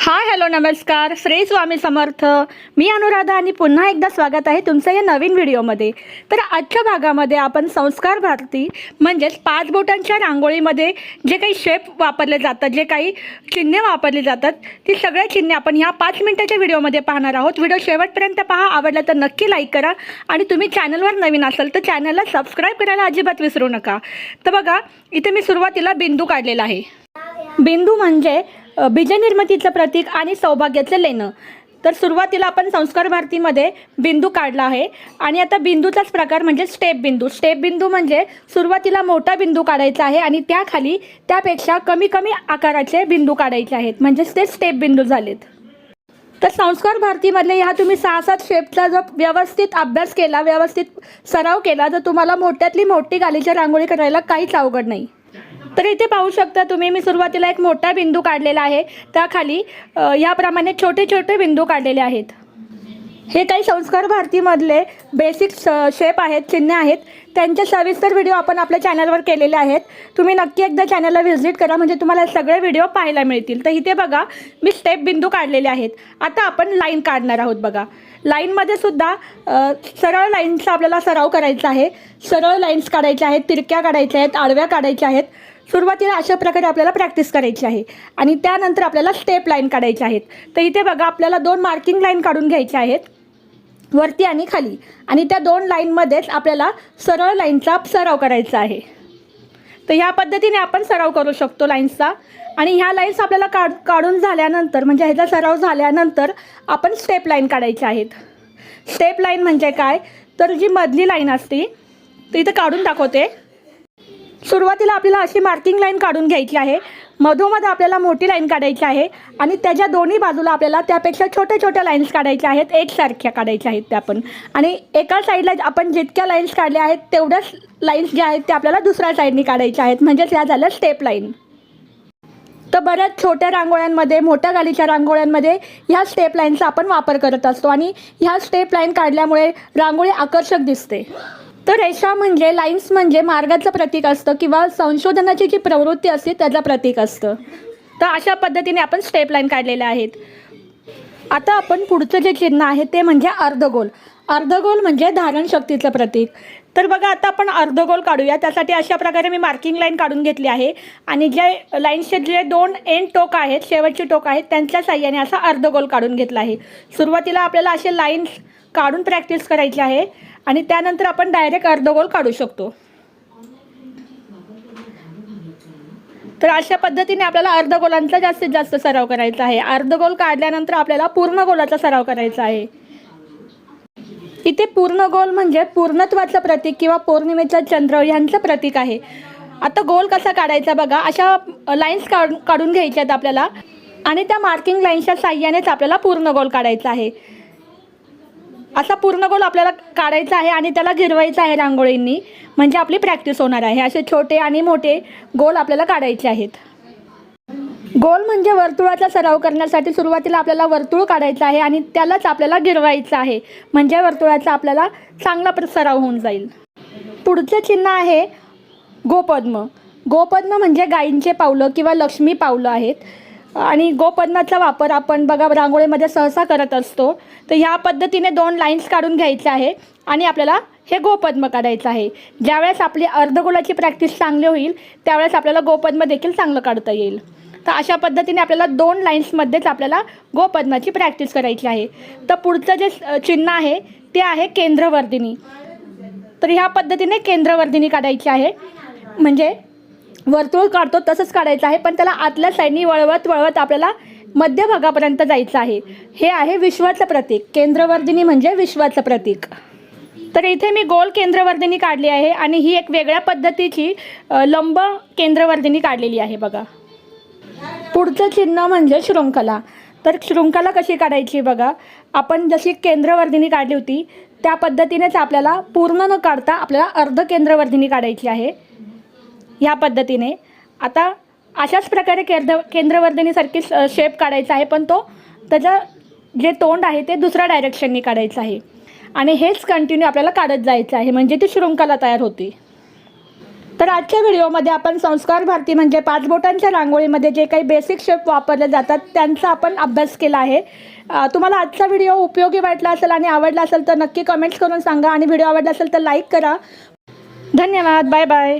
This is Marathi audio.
हाय हॅलो नमस्कार. श्री स्वामी समर्थ. मी अनुराधा आणि पुन्हा एकदा स्वागत आहे तुमचं या नवीन व्हिडिओमध्ये. तर आजच्या भागामध्ये आपण संस्कार भारती म्हणजेच पाच बोटांच्या रांगोळीमध्ये जे काही शेप वापरले जातात जे काही चिन्हे वापरली जातात ती सगळ्या चिन्हे आपण ह्या पाच मिनटाच्या व्हिडिओमध्ये पाहणार आहोत. व्हिडिओ शेवटपर्यंत पहा आवडला तर नक्की लाईक करा आणि तुम्ही चॅनलवर नवीन असाल तर चॅनलला सबस्क्राईब करायला अजिबात विसरू नका. तर बघा इथे मी सुरुवातीला बिंदू काढलेला आहे. बिंदू म्हणजे बीजनिर्मितीचं प्रतीक आणि सौभाग्याचं लेणं. तर सुरुवातीला आपण संस्कार भारतीमध्ये बिंदू काढला आहे. आणि आता बिंदूचाच प्रकार म्हणजे स्टेप बिंदू. स्टेप बिंदू म्हणजे सुरुवातीला मोठा बिंदू काढायचा आहे आणि त्याखाली त्यापेक्षा कमी कमी आकाराचे बिंदू काढायचे आहेत. म्हणजेच ते स्टेप बिंदू झालेत. तर संस्कार भारतीमधले ह्या तुम्ही सहा सात शेपचा जर व्यवस्थित अभ्यास केला व्यवस्थित सराव केला तर तुम्हाला मोठ्यातली मोठी गालीच्या रांगोळी करायला काहीच अवघड नाही. तर इथे पाहू शकता तुम्ही मी सुरुवातीला एक मोठा बिंदू काढलेला आहे. त्याखाली याप्रमाणे छोटे छोटे बिंदू काढलेले आहेत. हे काही संस्कार भारतीमधले बेसिक शेप आहेत चिन्हे आहेत. त्यांचे सविस्तर व्हिडिओ आपण आपल्या चॅनलवर केलेले आहेत. तुम्ही नक्की एकदा चॅनलला व्हिजिट करा म्हणजे तुम्हाला सगळे व्हिडिओ पाहायला मिळतील. तर इथे बघा मी स्टेप बिंदू काढलेले आहेत. आता आपण लाईन काढणार आहोत बघा. लाईनमध्ये सुद्धा सरळ लाईनचा आपल्याला सराव करायचा आहे. सरळ लाईन्स काढायच्या आहेत तिरक्या काढायच्या आहेत आडव्या काढायच्या आहेत. सुरुवातीला अशा प्रकारे आपल्याला प्रॅक्टिस करायची आहे. आणि त्यानंतर आपल्याला स्टेप लाईन काढायच्या आहेत. तर इथे बघा आपल्याला दोन मार्किंग लाईन काढून घ्यायच्या आहेत. वरती आणि खाली. आणि त्या दोन लाईनमध्येच आपल्याला सरळ लाईनचा सराव करायचा आहे. तर ह्या पद्धतीने आपण सराव करू शकतो लाईन्सचा आणि ह्या लाईन्स आपल्याला काढ काढून झाल्यानंतर म्हणजे ह्याचा सराव झाल्यानंतर आपण स्टेप लाईन काढायच्या आहेत. स्टेप लाईन म्हणजे काय? तर जी मधली लाईन असते ती इथं काढून दाखवते. सुरुवातीला आपल्याला अशी मार्किंग लाईन काढून घ्यायची आहे. मधोमध आपल्याला मोठी लाईन काढायची आहे आणि त्याच्या दोन्ही बाजूला आपल्याला त्यापेक्षा छोट्या छोट्या लाईन्स काढायच्या आहेत. एकसारख्या काढायच्या आहेत त्या पण. आणि एका साईडला आपण जितक्या लाईन्स काढल्या आहेत तेवढ्याच लाईन्स ज्या आहेत त्या आपल्याला दुसऱ्या साईडनी काढायच्या आहेत. म्हणजेच या झाल्या स्टेप लाईन तर बऱ्याच छोट्या रांगोळ्यांमध्ये मोठ्या गालीच्या रांगोळ्यांमध्ये ह्या स्टेप लाईनचा आपण वापर करत असतो. आणि ह्या स्टेप लाईन काढल्यामुळे रांगोळी आकर्षक दिसते. तर रेषा म्हणजे लाईन्स म्हणजे मार्गाचं प्रतीक असतं किंवा संशोधनाची जी प्रवृत्ती असते त्याचं प्रतीक असतं. तर अशा पद्धतीने आपण स्टेप लाईन काढलेल्या आहेत. आता आपण पुढचं जे चिन्ह आहे ते म्हणजे अर्धगोल. अर्धगोल म्हणजे धारणशक्तीचं प्रतीक. तर बघा आता आपण अर्धगोल काढूया. त्यासाठी अशा प्रकारे मी मार्किंग लाईन काढून घेतली आहे. आणि जे लाईन्सचे जे दोन एंड टोक आहेत शेवटचे टोक आहेत त्यांच्या साह्याने असा अर्धगोल काढून घेतला आहे. सुरुवातीला आपल्याला असे लाईन्स काढून प्रॅक्टिस करायची आहे. आणि त्यानंतर आपण डायरेक्ट अर्धगोल काढू शकतो. तर अशा पद्धतीने आपल्याला अर्धगोलांचा जास्तीत जास्त सराव करायचा आहे. अर्धगोल काढल्यानंतर आपल्याला पूर्ण गोलाचा सराव करायचा आहे. इथे पूर्ण गोल म्हणजे पूर्णत्वाचं प्रतीक किंवा पौर्णिमेचा चंद्र यांचं प्रतीक आहे. आता गोल कसा काढायचा बघा. अशा लाईन्स काढून घ्यायच्या आहेत आपल्याला. आणि त्या मार्किंग लाईन्सच्या साह्यानेच आपल्याला पूर्ण गोल काढायचा आहे. असा पूर्ण गोल आपल्याला काढायचा आहे आणि त्याला गिरवायचा आहे रांगोळींनी. म्हणजे आपली प्रॅक्टिस होणार आहे. असे छोटे आणि मोठे गोल आपल्याला काढायचे आहेत. गोल म्हणजे वर्तुळाचा सराव करण्यासाठी सुरुवातीला आपल्याला वर्तुळ काढायचं आहे आणि त्यालाच आपल्याला गिरवायचं आहे. म्हणजे वर्तुळाचा आपल्याला चांगला प्र- सराव होऊन जाईल. पुढचं चिन्ह आहे गोपद्म. गोपद्म म्हणजे गायींचे पावलं किंवा लक्ष्मी पावलं आहेत. आणि गोपद्माचा वापर आपण बघा रांगोळीमध्ये सहसा करत असतो. तर ह्या पद्धतीने दोन लाईन्स काढून घ्यायच्या आहे आणि आपल्याला हे गोपद्म काढायचं आहे. ज्यावेळेस आपली अर्धगोलाची प्रॅक्टिस चांगली होईल त्यावेळेस आपल्याला गोपद्म देखील चांगलं काढता येईल. तर अशा पद्धतीने आपल्याला दोन लाईन्समध्येच आपल्याला गोपद्माची प्रॅक्टिस करायची आहे. तर पुढचं जे चिन्ह आहे ते आहे केंद्रवर्धिनी. तर ह्या पद्धतीने केंद्रवर्धिनी काढायची आहे. म्हणजे वर्तुळ काढतो तसंच काढायचं आहे. पण त्याला आतल्या साईडनी वळवत वळवत आपल्याला मध्यभागापर्यंत जायचं आहे. हे आहे विश्वाचं प्रतीक. केंद्रवर्धिनी म्हणजे विश्वाचं प्रतीक. तर इथे मी गोल केंद्रवर्धिनी काढली आहे आणि ही एक वेगळ्या पद्धतीची लंब केंद्रवर्धिनी काढलेली आहे बघा. पुढचं चिन्ह म्हणजे शृंखला. तर शृंखला कशी काढायची बघा. आपण जशी केंद्रवर्धिनी काढली होती त्या पद्धतीनेच आपल्याला पूर्ण न काढता आपल्याला अर्ध केंद्रवर्धिनी काढायची आहे. ह्या पद्धतीने. आता अशाच प्रकारे केंद्र केंद्रवर्धिनीसारखी शेप काढायचा आहे पण तो त्याचं जे तोंड आहे ते दुसऱ्या डायरेक्शननी काढायचं आहे. आणि हेच कंटिन्यू आपल्याला काढत जायचं आहे म्हणजे ती शृंखला तयार होती. तर आजच्या व्हिडिओमध्ये आपण संस्कार भारती म्हणजे पाच बोटांच्या रांगोळीमध्ये जे काही बेसिक शेप वापरले जातात त्यांचा आपण अभ्यास केला आहे. तुम्हाला आजचा व्हिडिओ उपयोगी वाटला असेल आणि आवडला असेल तर नक्की कमेंट्स करून सांगा आणि व्हिडिओ आवडला असेल तर लाईक करा. धन्यवाद. Bye bye